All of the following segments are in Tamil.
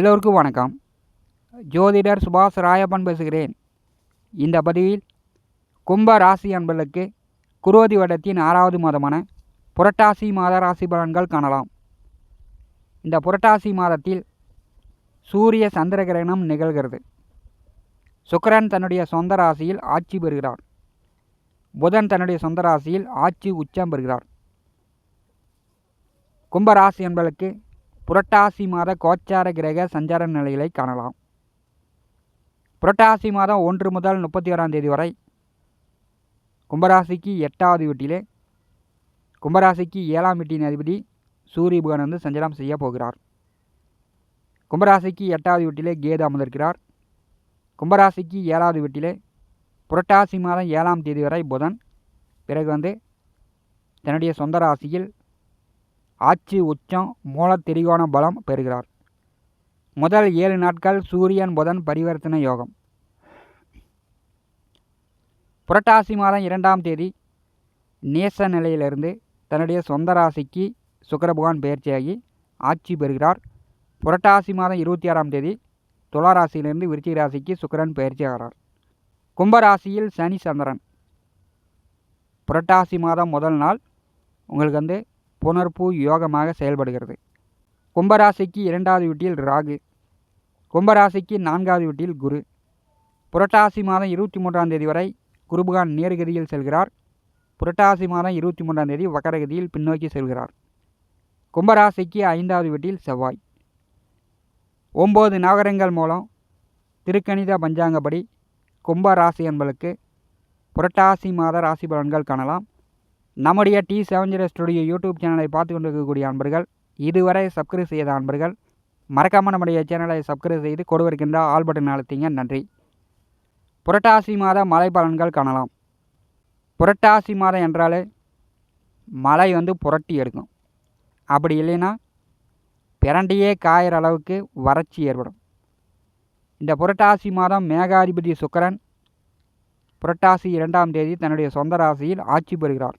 எல்லோருக்கும் வணக்கம். ஜோதிடர் சுபாஷ் ராயப்பன் பேசுகிறேன். இந்த பதிவில் கும்ப ராசி அன்பர்களுக்கு குரோதி வடத்தின் ஆறாவது மாதமான புரட்டாசி மாத ராசி பலன்கள் காணலாம். இந்த புரட்டாசி மாதத்தில் சூரிய சந்திர கிரகணம் நிகழ்கிறது. சுக்கிரன் தன்னுடைய சொந்த ராசியில் ஆட்சி பெறுகிறார். புதன் தன்னுடைய சொந்த ராசியில் ஆட்சி உச்சம் பெறுகிறார். கும்பராசி என்பதற்கு புரட்டாசி மாத கோச்சார கிரக சஞ்சார நிலைகளை காணலாம். புரட்டாசி மாதம் ஒன்று முதல் முப்பத்தி ஓராம் தேதி வரை கும்பராசிக்கு எட்டாவது வீட்டிலே கும்பராசிக்கு ஏழாம் வீட்டின் அதிபதி சூரிய புகன் வந்து சஞ்சாரம் செய்ய போகிறார். கும்பராசிக்கு எட்டாவது வீட்டிலே கேது அமர்ந்திருக்கிறார். கும்பராசிக்கு ஏழாவது வீட்டிலே புரட்டாசி மாதம் ஏழாம் தேதி வரை புதன் பிறகு வந்து தன்னுடைய சொந்த ராசியில் ஆட்சி உச்சம் மூல திரிகோண பலம் பெறுகிறார். முதல் ஏழு நாட்கள் சூரியன் புதன் பரிவர்த்தனை யோகம். புரட்டாசி மாதம் இரண்டாம் தேதி நேச நிலையிலிருந்து தன்னுடைய சொந்த ராசிக்கு சுக்கரபகவான் பயிற்சியாகி ஆட்சி பெறுகிறார். புரட்டாசி மாதம் இருபத்தி ஆறாம் தேதி துலா ராசியிலிருந்து விருச்சிக ராசிக்கு சுக்கரன் பயிற்சி ஆகிறார் கும்பராசியில் சனி சந்திரன். புரட்டாசி மாதம் முதல் நாள் உங்களுக்கு வந்து புனர்பூ யோகமாக செயல்படுகிறது. கும்பராசிக்கு இரண்டாவது வீட்டில் ராகு. கும்பராசிக்கு நான்காவது வீட்டில் குரு. புரட்டாசி மாதம் இருபத்தி மூன்றாம் தேதி வரை குருபகான் நேர்கதியில் செல்கிறார். புரட்டாசி மாதம் இருபத்தி மூன்றாம் தேதி வக்கரகதியில் பின்னோக்கி செல்கிறார். கும்பராசிக்கு ஐந்தாவது வீட்டில் செவ்வாய். ஒம்பது நகரங்கள் மூலம் திருக்கணித பஞ்சாங்கப்படி கும்பராசி என்பதற்கு புரட்டாசி மாத ராசி பலன்கள் காணலாம். நம்முடைய T seven zero studio YouTube சேனலை பார்த்து கொண்டிருக்கக்கூடிய அன்பர்கள் இதுவரை சப்ஸ்கிரைப் செய்த அன்பர்கள் மறக்காமல் நம்முடைய சேனலை சப்ஸ்கிரைப் செய்து கொடுவருக்கின்ற ஆல் பட்டன் அழுத்திங்க நன்றி. புரட்டாசி மாத மழை பலன்கள் காணலாம். புரட்டாசி மாதம் என்றாலே மழை வந்து புரட்டி எடுக்கும். அப்படி இல்லைன்னா பிறண்டியே காயிற அளவுக்கு வறட்சி ஏற்படும். இந்த புரட்டாசி மாதம் மேகாதிபதி சுக்கரன் புரட்டாசி இரண்டாம் தேதி தன்னுடைய சொந்த ராசியில் ஆட்சி பெறுகிறார்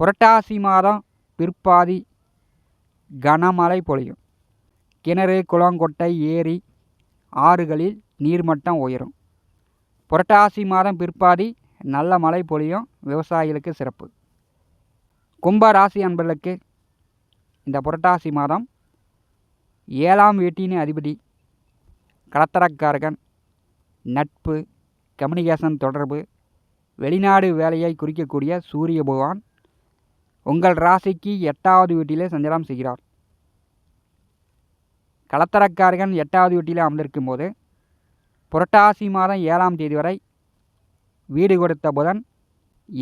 புரட்டாசி மாதம் பிற்பாதி கனமழை பொழியும். கிணறு குளங்கொட்டை ஏரி ஆறுகளில் நீர்மட்டம் உயரும். புரட்டாசி மாதம் பிற்பாதி நல்ல மழை பொழியும். விவசாயிகளுக்கு சிறப்பு. கும்ப ராசி அன்பர்களுக்கு இந்த புரட்டாசி மாதம் ஏழாம் வீட்டின் அதிபதி கடத்தரக்காரகன் நட்பு கம்யூனிகேஷன் தொடர்பு வெளிநாடு வேலையை குறிக்கக்கூடிய சூரிய பகவான் உங்கள் ராசிக்கு எட்டாவது வீட்டிலே சஞ்சலம் செய்கிறார். களத்தரக்காரகன் எட்டாவது வீட்டிலே அமர்ந்திருக்கும் போது புரட்டாசி மாதம் ஏழாம் தேதி வரை வீடு கொடுத்த புதன்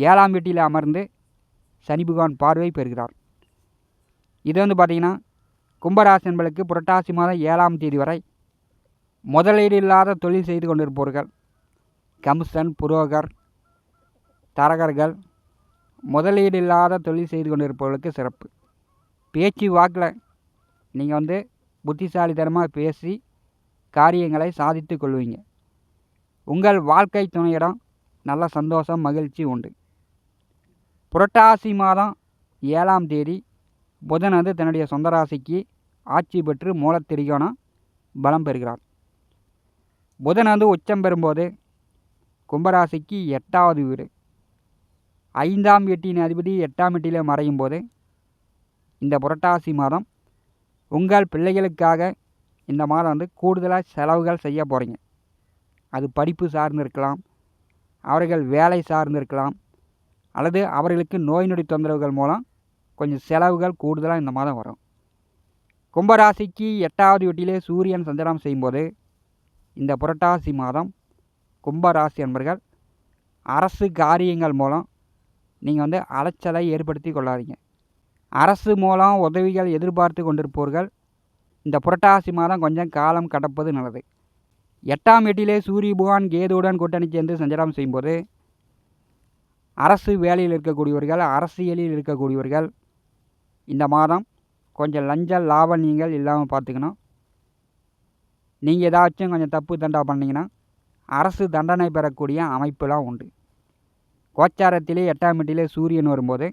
ஏழாம் வீட்டில் அமர்ந்து சனி பகவான் பார்வை பெறுகிறார். இது வந்து பார்த்திங்கன்னா கும்பராசி என்பளுக்கு புரட்டாசி மாதம் ஏழாம் தேதி வரை முதலீடு இல்லாத தொழில் செய்து கொண்டிருப்பவர்கள் கமிஷன் புரோகர் தரகர்கள் முதலீடு இல்லாத தொழில் செய்து கொண்டிருப்பவர்களுக்கு சிறப்பு. பேச்சு வாக்கில் நீங்கள் வந்து புத்திசாலித்தனமாக பேசி காரியங்களை சாதித்து கொள்வீங்க. உங்கள் வாழ்க்கை துணையிடம் நல்ல சந்தோஷம் மகிழ்ச்சி உண்டு. புரட்டாசி மாதம் ஏழாம் தேதி புதன் வந்து தன்னுடைய சொந்த ராசிக்கு ஆட்சி பெற்று மூலத்திரிகோணம் பலம் பெறுகிறார். புதன் வந்து உச்சம் பெறும்போது கும்பராசிக்கு எட்டாவது வீடு. ஐந்தாம் எட்டின் அதிபதி எட்டாம் வீட்டிலே மறையும் போது இந்த புரட்டாசி மாதம் உங்கள் பிள்ளைகளுக்காக இந்த மாதம் வந்து கூடுதலாக செலவுகள் செய்ய போகிறீங்க அது படிப்பு சார்ந்து இருக்கலாம் அவர்கள் வேலை சார்ந்து இருக்கலாம் அல்லது அவர்களுக்கு நோய் நொடி தொந்தரவுகள் மூலம் கொஞ்சம் செலவுகள் கூடுதலாக இந்த மாதம் வரும். கும்பராசிக்கு எட்டாவது வீட்டிலே சூரியன் சஞ்சாரம் செய்யும்போது இந்த புரட்டாசி மாதம் கும்பராசி என்பர்கள் அரசு காரியங்கள் மூலம் நீங்கள் வந்து அலைச்சலை ஏற்படுத்தி கொள்ளாதீங்க. அரசு மூலம் உதவிகள் எதிர்பார்த்து கொண்டிருப்பவர்கள் இந்த புரட்டாசி மாதம் கொஞ்சம் காலம் கடப்பது நல்லது. எட்டாம் வீட்டிலே சூரிய புகான் கேதுவுடன் கூட்டணி சேர்ந்து சஞ்சாரம் செய்யும்போது அரசு வேலையில் இருக்கக்கூடியவர்கள் அரசியலில் இருக்கக்கூடியவர்கள் இந்த மாதம் கொஞ்சம் லஞ்ச லாவணியங்கள் இல்லாமல் பார்த்துக்கணும். நீங்கள் ஏதாச்சும் கொஞ்சம் தப்பு தண்டா பண்ணிங்கன்னா அரசு தண்டனை பெறக்கூடிய அமைப்பெலாம் உண்டு. கோச்சாரத்திலே எட்டாம் வீட்டிலே சூரியன் வரும்போது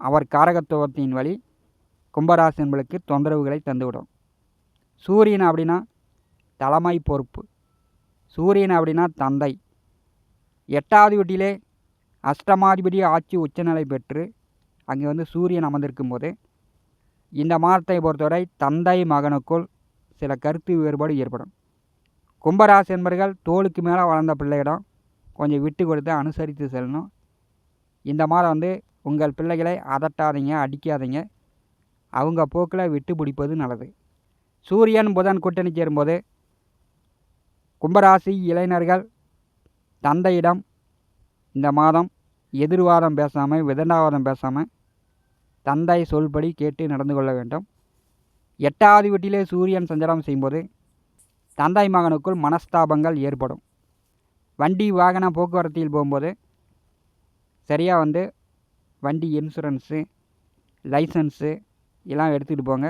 அவர் காரகத்துவத்தின் வழி கும்பராசி என்பளுக்கு தொந்தரவுகளை தந்துவிடும். சூரியன் அப்படின்னா தலைமை பொறுப்பு. சூரியன் அப்படின்னா தந்தை. எட்டாவது வீட்டிலே அஷ்டமாதிபதி ஆட்சி உச்சநிலை பெற்று அங்கே வந்து சூரியன் அமர்ந்திருக்கும் போது இந்த மாதத்தை பொறுத்தவரை தந்தை மகனுக்குள் சில கருத்து வேறுபாடு ஏற்படும். கும்பராசி என்பர்கள் தோளுக்கு மேலே வளர்ந்த பிள்ளையிடம் கொஞ்சம் விட்டு கொடுத்து அனுசரித்து செல்லணும். இந்த மாதம் வந்து உங்கள் பிள்ளைகளை அதட்டாதீங்க அடிக்காதீங்க. அவங்க போக்கில் விட்டு பிடிப்பது நல்லது. சூரியன் புதன் கூட்டணி சேரும்போது கும்பராசி இளைஞர்கள் தந்தையிடம் இந்த மாதம் எதிர்வாதம் பேசாமல் விதண்டாவாதம் பேசாமல் தந்தை சொல்படி கேட்டு நடந்து கொள்ள வேண்டும். எட்டாவது வீட்டிலே சூரியன் சஞ்சாரம் செய்யும்போது தந்தை மகனுக்குள் மனஸ்தாபங்கள் ஏற்படும். வண்டி வாகன போக்குவரத்தில் போகும்போது சரியாக வந்து வண்டி இன்சூரன்ஸு லைசன்ஸு எல்லாம் எடுத்துகிட்டு போங்க.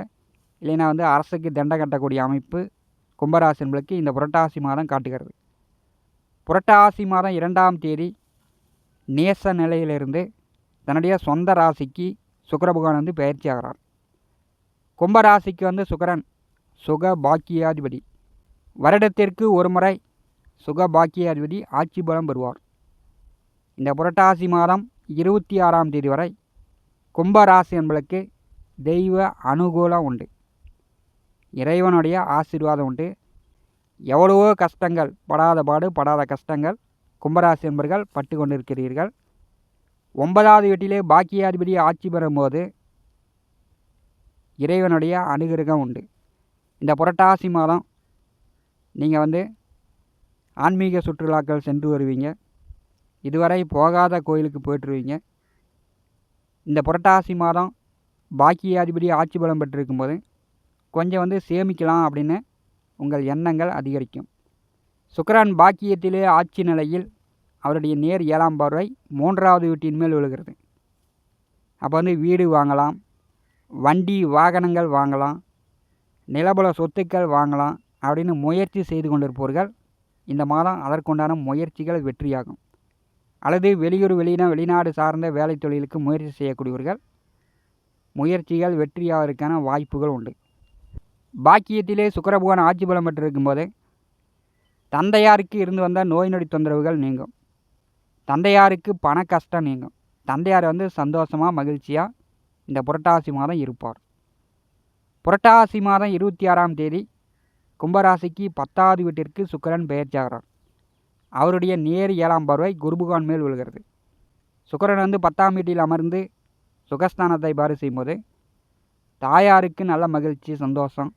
இல்லைன்னா வந்து அரசுக்கு தண்டை கட்டக்கூடிய அமைப்பு கும்பராசின்களுக்கு இந்த புரட்டாசி மாதம் காட்டுகிறது. புரட்டாசி மாதம் இரண்டாம் தேதி நேச நிலையிலிருந்து தன்னுடைய சொந்த ராசிக்கு சுக்கர பகவான் வந்து பயிற்சி ஆகிறார். கும்பராசிக்கு வந்து சுக்கரன் சுக பாக்கியாதிபதி. வருடத்திற்கு ஒரு முறை சுகபாக்கியாதிபதி ஆட்சி பலம் பெறுவார். இந்த புரட்டாசி மாதம் இருபத்தி ஆறாம் தேதி வரை கும்பராசி என்பளுக்கு தெய்வ அனுகூலம் உண்டு. இறைவனுடைய ஆசீர்வாதம் உண்டு. எவ்வளவோ கஷ்டங்கள் படாத பாடு படாத கஷ்டங்கள் கும்பராசி என்பர்கள் பட்டு கொண்டிருக்கிறீர்கள். ஒன்பதாவது வீட்டிலே பாக்கியாதிபதி ஆட்சி பெறும்போது இறைவனுடைய அனுகிரகம் உண்டு. இந்த புரட்டாசி மாதம் நீங்கள் வந்து ஆன்மீக சுற்றுலாக்கள் சென்று வருவீங்க. இதுவரை போகாத கோயிலுக்கு போய்ட்டுருவீங்க. இந்த புரட்டாசி மாதம் பாக்கியாதிபதி ஆட்சி பலம் பெற்றிருக்கும்போது கொஞ்சம் வந்து சேமிக்கலாம் அப்படின்னு உங்கள் எண்ணங்கள் அதிகரிக்கும். சுக்கரான் பாக்கியத்திலே ஆட்சி நிலையில் அவருடைய நேர் ஏழாம் பார்வை மூன்றாவது வீட்டின் மேல் விழுகிறது. அப்போ வந்து வீடு வாங்கலாம் வண்டி வாகனங்கள் வாங்கலாம் நிலபல சொத்துக்கள் வாங்கலாம் அப்படின்னு முயற்சி செய்து கொண்டிருப்பவர்கள் இந்த மாதம் அதற்குண்டான முயற்சிகள் வெற்றியாகும். அல்லது வெளியூர் வெளியின வெளிநாடு சார்ந்த வேலை தொழிலுக்கு முயற்சி செய்யக்கூடியவர்கள் முயற்சிகள் வெற்றியாவதற்கான வாய்ப்புகள் உண்டு. பாக்கியத்திலே சுக்கரபகவான் ஆட்சி பலம் பெற்றிருக்கும் போது தந்தையாருக்கு இருந்து வந்த நோய் நொடி தொந்தரவுகள் நீங்கும். தந்தையாருக்கு பண கஷ்டம் நீங்கும். தந்தையார் வந்து சந்தோஷமாக மகிழ்ச்சியாக இந்த புரட்டாசி மாதம் இருப்பார். புரட்டாசி மாதம் இருபத்தி ஆறாம் தேதி கும்பராசிக்கு பத்தாவது வீட்டிற்கு சுக்கரன் பெயர்ச்சாகிறார் அவருடைய நேர் ஏழாம் பார்வை குருபுகான் மேல் விழுகிறது. சுக்கரன் வந்து பத்தாம் வீட்டில் அமர்ந்து சுகஸ்தானத்தை பாரு செய்யும்போது தாயாருக்கு நல்ல மகிழ்ச்சி சந்தோஷம்.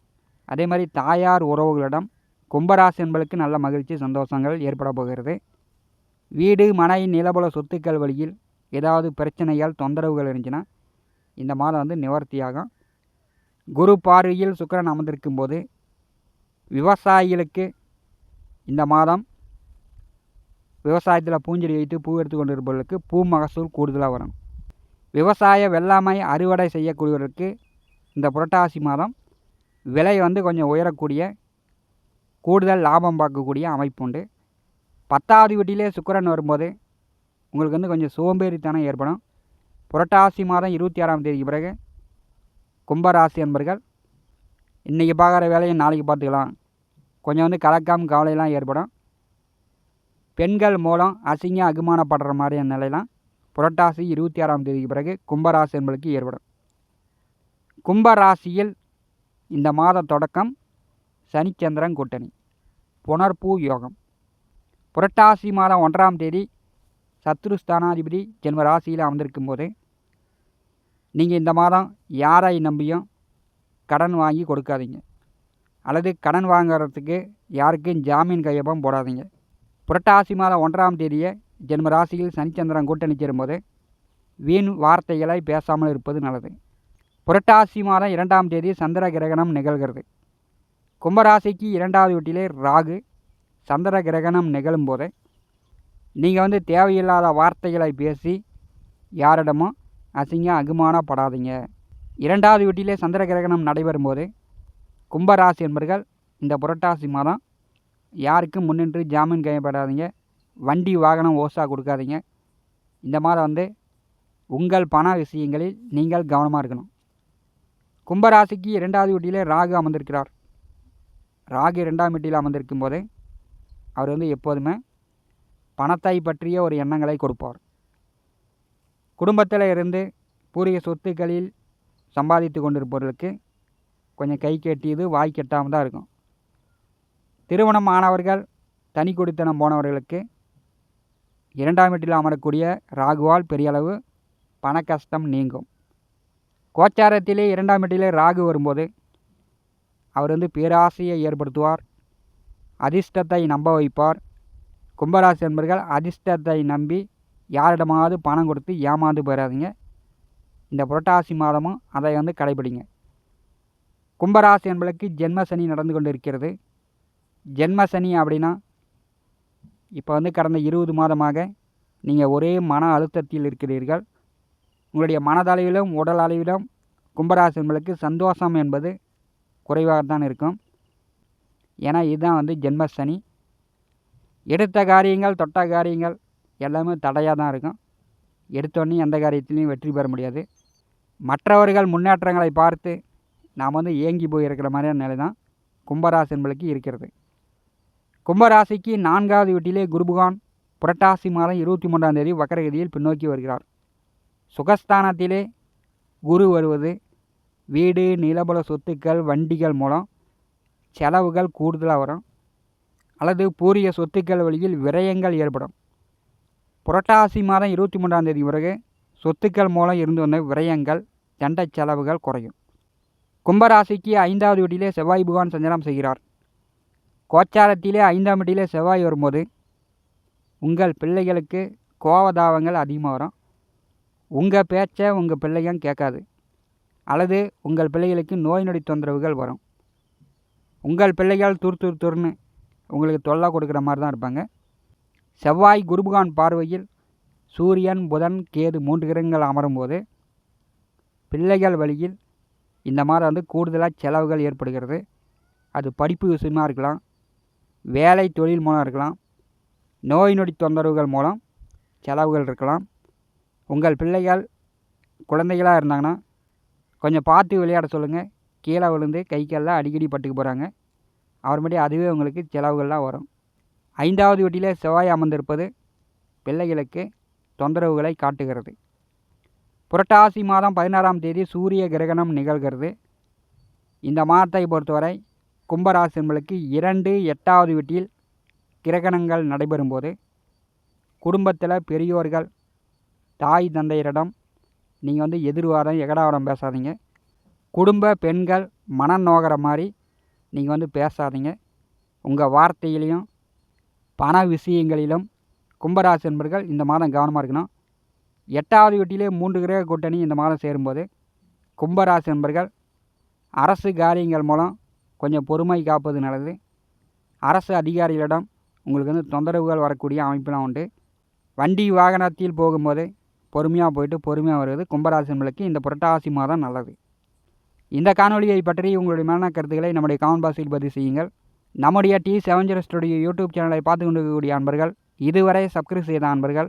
அதே மாதிரி தாயார் உறவுகளிடம் கும்பராசி என்பளுக்கு நல்ல மகிழ்ச்சி சந்தோஷங்கள் ஏற்பட போகிறது. வீடு மனை நிலபல சொத்துக்கள் வழியில் ஏதாவது பிரச்சனைகள் தொந்தரவுகள் இருந்துச்சுன்னா இந்த மாதம் வந்து நிவர்த்தியாகும். குரு பார்வையில் சுக்கரன் அமர்ந்திருக்கும் போது விவசாயிகளுக்கு இந்த மாதம் விவசாயத்தில் பூஞ்செடி வைத்து பூ எடுத்து கொண்டிருப்பவர்களுக்கு பூ மகசூல் கூடுதலாக வரும். விவசாய வெள்ளாமை அறுவடை செய்யக்கூடியவர்களுக்கு இந்த புரட்டாசி மாதம் விலை வந்து கொஞ்சம் உயரக்கூடிய கூடுதல் லாபம் பார்க்கக்கூடிய அமைப்பு உண்டு. பத்தாவது வீட்டிலே சுக்கரன் வரும்போது உங்களுக்கு வந்து கொஞ்சம் சோம்பேறித்தனம் ஏற்படும். புரட்டாசி மாதம் இருபத்தி ஆறாம் தேதிக்கு பிறகு கும்பராசி என்பர்கள் இன்றைக்கி பார்க்குற வேலையை நாளைக்கு பார்த்துக்கலாம். கொஞ்சம் வந்து கலக்கம் கவலையெல்லாம் ஏற்படும். பெண்கள் மூலம் அசிங்க அகுமானப்படுற மாதிரியான நிலையெல்லாம் புரட்டாசி இருபத்தி ஆறாம் தேதிக்கு பிறகு கும்பராசி என்பளுக்கு ஏற்படும். கும்பராசியில் இந்த மாத தொடக்கம் சனிச்சந்திரன் கூட்டணி. புனர்பூ யோகம். புரட்டாசி மாதம் ஒன்றாம் தேதி சத்ருஸ்தானாதிபதி ஜென்ம ராசியில் அமர்ந்திருக்கும் போது நீங்கள் இந்த மாதம் யாரை நம்பியும் கடன் வாங்கி கொடுக்காதீங்க. அல்லது கடன் வாங்குறதுக்கு யாருக்கும் ஜாமீன் கையொப்பம் போடாதீங்க. புரட்டாசி மாதம் ஒன்றாம் தேதியை ஜென்ம ராசியில் சனிச்சந்திரன் கூட்டணி சேரும்போது வீண் வார்த்தைகளை பேசாமல் இருப்பது நல்லது. புரட்டாசி மாதம் இரண்டாம் தேதி சந்திர கிரகணம் நிகழ்கிறது. கும்பராசிக்கு இரண்டாவது வீட்டிலே ராகு சந்திர கிரகணம் நிகழும் போது நீங்கள் வந்து தேவையில்லாத வார்த்தைகளை பேசி யாரிடமும் அசிங்க அகுமானப்படாதீங்க. இரண்டாவது வீட்டிலே சந்திர கிரகணம் நடைபெறும்போது கும்பராசி என்பர்கள் இந்த புரட்டாசி மாதம் யாருக்கும் முன்னின்று ஜாமீன் கையப்படாதீங்க. வண்டி வாகனம் ஓசா கொடுக்காதீங்க. இந்த மாதம் வந்து உங்கள் பண விஷயங்களில் நீங்கள் கவனமாக இருக்கணும். கும்பராசிக்கு இரண்டாவது வீட்டிலே ராகு அமர்ந்திருக்கிறார். ராகு ரெண்டாம் வீட்டில் அமர்ந்திருக்கும் போது அவர் வந்து எப்போதுமே பணத்தை பற்றிய ஒரு எண்ணங்களை கொடுப்பார். குடும்பத்தில் இருந்து பூரிய சொத்துக்களில் சம்பாதித்து கொண்டிருப்பவர்களுக்கு கொஞ்சம் கை கட்டியது வாய் கெட்டாமல் தான் இருக்கும். திருமணம் ஆனவர்கள் தனி குடித்தனம் போனவர்களுக்கு இரண்டாம் வீட்டில் அமரக்கூடிய ராகுவால் பெரிய அளவு பண கஷ்டம் நீங்கும். கோச்சாரத்திலே இரண்டாம் வீட்டிலே ராகு வரும்போது அவர் வந்து பேராசையை ஏற்படுத்துவார் அதிர்ஷ்டத்தை நம்ப வைப்பார். கும்பராசி என்பர்கள் அதிர்ஷ்டத்தை நம்பி யாரிடமாவது பணம் கொடுத்து ஏமாந்து போயிடாதீங்க இந்த புரட்டாசி மாதமும் அதை வந்து கடைபிடிங்க கும்பராசி என்பளுக்கு ஜென்ம சனி நடந்து கொண்டு இருக்கிறது ஜென்ம சனி அப்படின்னா இப்போ வந்து கடந்த இருபது மாதமாக நீங்கள் ஒரே மன அழுத்தத்தில் இருக்கிறீர்கள். உங்களுடைய மனதளவிலும் உடல் அளவிலும் கும்பராசி என்பளுக்கு சந்தோஷம் என்பது குறைவாகத்தான் இருக்கும். ஏன்னா இதுதான் வந்து ஜென்மசனி எடுத்த காரியங்கள் தொட்ட காரியங்கள் எல்லாமே தடையாக தான் இருக்கும். எடுத்தோடனே எந்த காரியத்திலையும் வெற்றி பெற முடியாது. மற்றவர்கள் முன்னேற்றங்களை பார்த்து நாம் வந்து ஏங்கி போயிருக்கிற மாதிரியான நிலை தான் கும்பராசி என்பளுக்கு இருக்கிறது. கும்பராசிக்கு நான்காவது வீட்டிலே குருபகான் புரட்டாசி மாதம் இருபத்தி மூன்றாம் தேதி வக்கரகதியில் பின்னோக்கி வருகிறார். சுகஸ்தானத்திலே குரு வருவது வீடு நிலபல சொத்துக்கள் வண்டிகள் மூலம் செலவுகள் கூடுதலாக வரும். அல்லது பூரிய சொத்துக்கள் வழியில் விரயங்கள் ஏற்படும். புரட்டாசி மாதம் இருபத்தி மூன்றாம் தேதி பிறகு சொத்துக்கள் மூலம் இருந்து வந்த விரயங்கள் சண்டை செலவுகள் குறையும். கும்பராசிக்கு ஐந்தாவது வீட்டிலே செவ்வாய் புகான் சஞ்சாரம் செய்கிறார். கோச்சாரத்திலே ஐந்தாம் வீட்டிலே செவ்வாய் வரும்போது உங்கள் பிள்ளைகளுக்கு கோவதாவங்கள் அதிகமாக வரும். உங்கள் பேச்சை உங்கள் பிள்ளைங்க கேட்காது. அல்லது உங்கள் பிள்ளைகளுக்கு நோய் நொடி தொந்தரவுகள் வரும். உங்கள் பிள்ளைகள் துர் துர் துர்னு உங்களுக்கு தொல்லை கொடுக்குற மாதிரி தான் இருப்பாங்க. செவ்வாய் குருபுகான் பார்வையில் சூரியன் புதன் கேது மூன்று கிரகங்கள் அமரும்போது பிள்ளைகள் வழியில் இந்த மாதிரி வந்து கூடுதலாக செலவுகள் ஏற்படுகிறது. அது படிப்பு விஷயமாக இருக்கலாம் வேலை தொழில் மூலம் இருக்கலாம் நோய் நொடி தொந்தரவுகள் மூலம் செலவுகள் இருக்கலாம். உங்கள் பிள்ளைகள் குழந்தைகளாக இருந்தாங்கன்னா கொஞ்சம் பார்த்து விளையாட சொல்லுங்கள் கீழே விழுந்து கை காலில் அடிக்கடி பட்டுக்கு போகிறாங்க அப்புறமேட்டி அதுவே உங்களுக்கு செலவுகள்லாம் வரும். ஐந்தாவது வீட்டிலே செவ்வாய் அமர்ந்திருப்பது பிள்ளைகளுக்கு தொந்தரவுகளை காட்டுகிறது. புரட்டாசி மாதம் பதினாறாம் தேதி சூரிய கிரகணம் நிகழ்கிறது. இந்த மாதத்தை பொறுத்தவரை கும்பராசி என்பளுக்கு இரண்டு எட்டாவது வீட்டில் கிரகணங்கள் நடைபெறும்போது குடும்பத்தில் பெரியோர்கள் தாய் தந்தையரிடம் நீங்கள் வந்து எதிர்வாரம் எகடாவரம் பேசாதீங்க. குடும்ப பெண்கள் மனம் நோகிற மாதிரி நீங்கள் வந்து பேசாதீங்க. உங்கள் வார்த்தையிலையும் பண விஷயங்களிலும் கும்பராசி என்பர்கள் இந்த மாதம் கவனமாக இருக்கணும். எட்டாவது வீட்டிலே மூன்று கிரக கூட்டணி இந்த மாதம் சேரும்போது கும்பராசி நண்பர்கள் அரசு காரியங்கள் மூலம் கொஞ்சம் பொறுமை காப்பது நல்லது. அரசு அதிகாரிகளிடம் உங்களுக்கு வந்து தொந்தரவுகள் வரக்கூடிய அமைப்பெலாம் உண்டு. வண்டி வாகனத்தில் போகும்போது பொறுமையாக போயிட்டு பொறுமையாக வருவது கும்பராசி நண்பர்களுக்கு இந்த புரட்டாசி மாதம் நல்லது. இந்த காணொலியை பற்றி உங்களுடைய மன கருத்துக்களை நம்முடைய காமெண்ட் பாக்ஸில் பதிவு செய்யுங்கள். நம்முடைய T seven zero studio YouTube சேனலை பார்த்து கொண்டிருக்கக்கூடிய அன்பர்கள் இதுவரை சப்ஸ்கிரைப் செய்த அன்பர்கள்